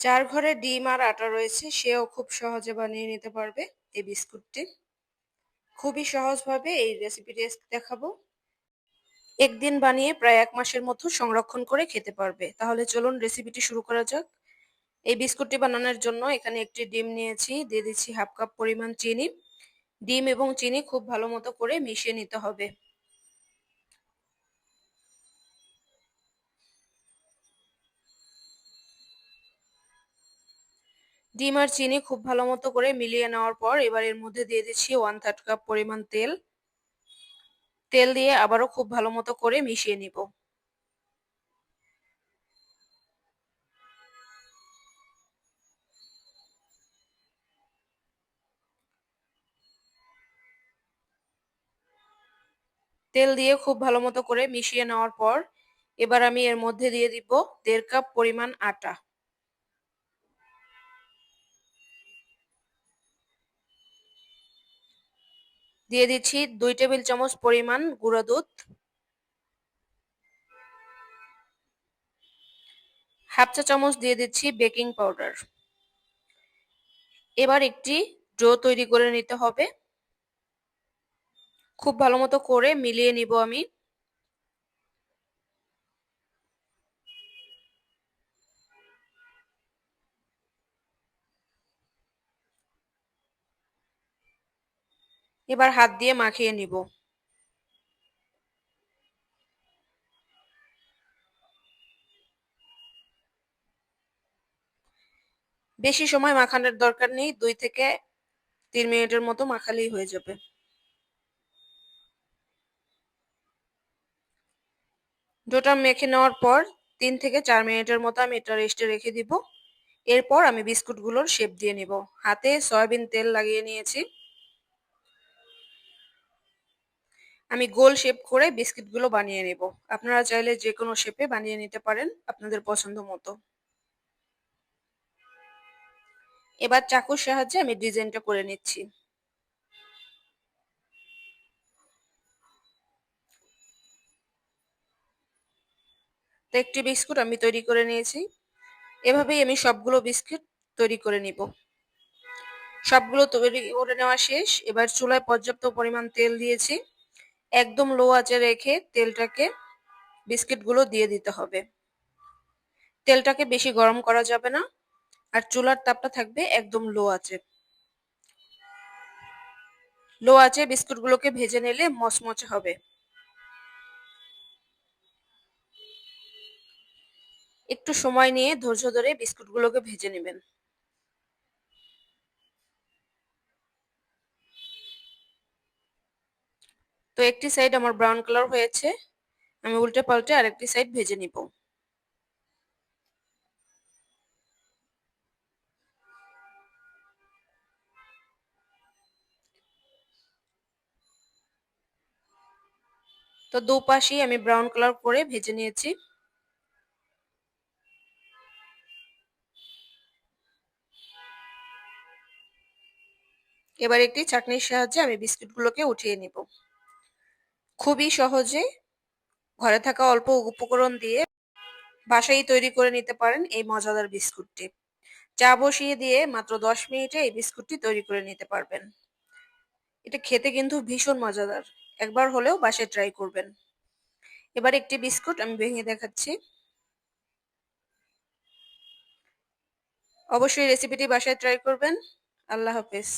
যার ঘরে ডিম আর আটা রয়েছে, সেও খুব সহজে বানিয়ে নিতে পারবে এই বিস্কুটটি। খুবই সহজভাবে এই রেসিপিটি দেখাবো। একদিন বানিয়ে প্রায় এক মাসের মতো সংরক্ষণ করে খেতে পারবে। তাহলে চলুন রেসিপিটি শুরু করা যাক। এই বিস্কুটটি বানানোর জন্য এখানে একটি ডিম নিয়েছি, দিয়ে দিচ্ছি হাফ কাপ পরিমাণ চিনি। ডিম এবং চিনি খুব ভালো মতো করে মিশিয়ে নিতে হবে। ডিম আর চিনি খুব ভালো মতো করে মিলিয়ে নেওয়ার পর এবার এর মধ্যে দিয়ে দিচ্ছি ওয়ান থার্ড কাপ পরিমাণ তেল। তেল দিয়ে আবারও খুব ভালো মতো করে মিশিয়ে নিব। তেল দিয়ে খুব ভালো মতো করে মিশিয়ে নেওয়ার পর এবার আমি এর মধ্যে দিয়ে দিব দেড় কাপ পরিমাণ আটা। দিয়ে দিচ্ছি দুই টেবিল চামচ পরিমাণ গুঁড়া দুধ, হাফ চা চামচ দিয়ে দিচ্ছি বেকিং পাউডার। এবার একটি ডো তৈরি করে নিতে হবে। খুব ভালো মতো করে মিলিয়ে নিব আমি। এবার হাত দিয়ে মাখিয়ে নিব। বেশি সময় মাখানোর দরকার নেই, দুই থেকে তিন মিনিটের মতো মাখালেই হয়ে যাবে। ডোটা মেখে নেওয়ার পর তিন থেকে চার মিনিটের মতো আমি এটা রেস্টে রেখে দিব। এরপর আমি বিস্কুটগুলোর শেপ দিয়ে নিব। হাতে সয়াবিন তেল লাগিয়ে নিয়েছি। আমি গোল শেপ করে বিস্কিটগুলো বানিয়ে নেব। আপনারা চাইলে যে কোনো শেপে বানিয়ে নিতে পারেন আপনাদের পছন্দ মতো। এবার চাকুর সাহায্যে আমি ডিজাইনটা করে নিচ্ছি। তো একটি বিস্কুট আমি তৈরি করে নিয়েছি। এভাবেই আমি সবগুলো বিস্কুট তৈরি করে নিব। সবগুলো তৈরি করে নেওয়া শেষ। এবার চুলায় পর্যাপ্ত পরিমাণ তেল দিয়েছি। একদম লো আঁচে রেখে তেলটাকে বিস্কিটগুলো দিয়ে দিতে হবে। তেলটাকে বেশি গরম করা যাবে না আর চুলার তাপটা থাকবে একদম লো আঁচে। লো আঁচে বিস্কুটগুলোকে ভেজে নিলে মচমচে হবে। একটু সময় নিয়ে ধৈর্য ধরে বিস্কুটগুলোকে ভেজে নেবেন। তো একটি সাইড আমার ব্রাউন কালার হয়েছে, আমি উল্টে পাল্টে আরেকটি সাইড ভেজে নিব। তো দুপাশেই আমি ব্রাউন কালার করে ভেজে নিয়েছি। এবার একটি চাটনির সাহায্যে আমি বিস্কুটগুলোকে উঠিয়ে নিব। খুবই সহজে ঘরে থাকা অল্প উপকরণ দিয়ে বাসায় তৈরি করে নিতে পারেন এই মজাদার বিস্কুটটি। চা বসিয়ে দিয়ে মাত্র দশ মিনিটে এই বিস্কুটটি তৈরি করে নিতে পারবেন। এটা খেতে কিন্তু ভীষণ মজাদার। একবার হলেও বাসায় ট্রাই করবেন। এবার একটি বিস্কুট আমি ভেঙে দেখাচ্ছি। অবশ্যই রেসিপিটি বাসায় ট্রাই করবেন। আল্লাহ হাফেজ।